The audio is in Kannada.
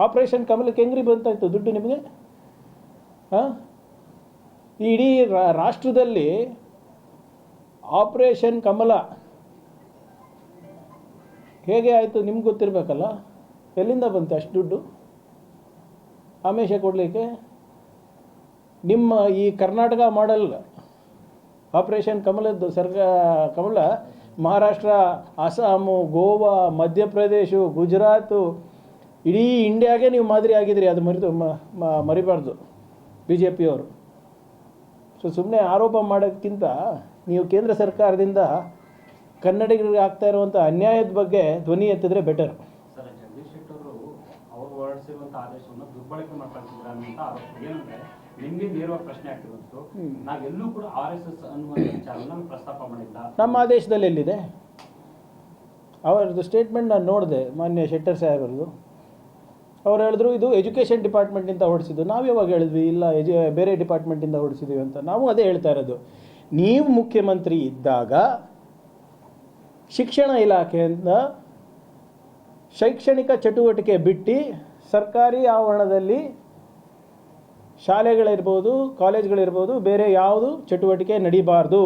ಆಪರೇಷನ್ ಕಮಲಕ್ಕೆ ಹೆಂಗ್ರಿ ಬಂತಾಯ್ತು ದುಡ್ಡು ನಿಮಗೆ? ಹಾಂ? ಇಡೀ ರಾಷ್ಟ್ರದಲ್ಲಿ ಆಪರೇಷನ್ ಕಮಲ ಹೇಗೆ ಆಯಿತು ನಿಮ್ಗೆ ಗೊತ್ತಿರಬೇಕಲ್ಲ? ಎಲ್ಲಿಂದ ಬಂತು ಅಷ್ಟು ದುಡ್ಡು? ಆಮೇಶ ಕೊಡಲಿಕ್ಕೆ? ನಿಮ್ಮ ಈ ಕರ್ನಾಟಕ ಮಾಡಲ್ ಆಪರೇಷನ್ ಕಮಲದ್ದು ಸರ್ಕ ಕಮಲ ಮಹಾರಾಷ್ಟ್ರ, ಅಸ್ಸಾಮು, ಗೋವಾ, ಮಧ್ಯಪ್ರದೇಶ, ಗುಜರಾತು ಇಡೀ ಇಂಡಿಯಾಗೆ ನೀವು ಮಾದರಿ ಆಗಿದ್ರಿ ಅದು ಮರಿದು ಮರಿಬಾರ್ದು ಬಿ ಜೆ ಪಿಯವರು ಸೊ ಸುಮ್ಮನೆ ಆರೋಪ ಮಾಡೋಕ್ಕಿಂತ ನೀವು ಕೇಂದ್ರ ಸರ್ಕಾರದಿಂದ ಕನ್ನಡಿಗರಿಗೆ ಆಗ್ತಾ ಇರುವಂಥ ಅನ್ಯಾಯದ ಬಗ್ಗೆ ಧ್ವನಿ ಎತ್ತಿದ್ರೆ ಬೆಟರ್ ನಮ್ಮ ಆದೇಶದಲ್ಲಿ ಎಲ್ಲಿದೆ? ಅವರದ್ದು ಸ್ಟೇಟ್ಮೆಂಟ್ ನಾನು ನೋಡಿದೆ ಮಾನ್ಯ ಶೆಟ್ಟರ್ ಸಾಹೇಬರದು ಅವ್ರು ಹೇಳಿದ್ರು, ಇದು ಎಜುಕೇಷನ್ ಡಿಪಾರ್ಟ್ಮೆಂಟಿಂದ ಹೊಡಿಸಿದ್ದು. ನಾವು ಯಾವಾಗ ಹೇಳಿದ್ವಿ, ಇಲ್ಲ, ಎಜು, ಬೇರೆ ಡಿಪಾರ್ಟ್ಮೆಂಟಿಂದ ಹೊಡಿಸಿದ್ವಿ ಅಂತ. ನಾವು ಅದೇ ಹೇಳ್ತಾ ಇರೋದು. ನೀವು ಮುಖ್ಯಮಂತ್ರಿ ಇದ್ದಾಗ ಶಿಕ್ಷಣ ಇಲಾಖೆಯಿಂದ ಶೈಕ್ಷಣಿಕ ಚಟುವಟಿಕೆ ಬಿಟ್ಟು ಸರ್ಕಾರಿ ಆವರಣದಲ್ಲಿ ಶಾಲೆಗಳಿರ್ಬೋದು, ಕಾಲೇಜ್ಗಳಿರ್ಬೋದು, ಬೇರೆ ಯಾವುದು ಚಟುವಟಿಕೆ ನಡೀಬಾರ್ದು.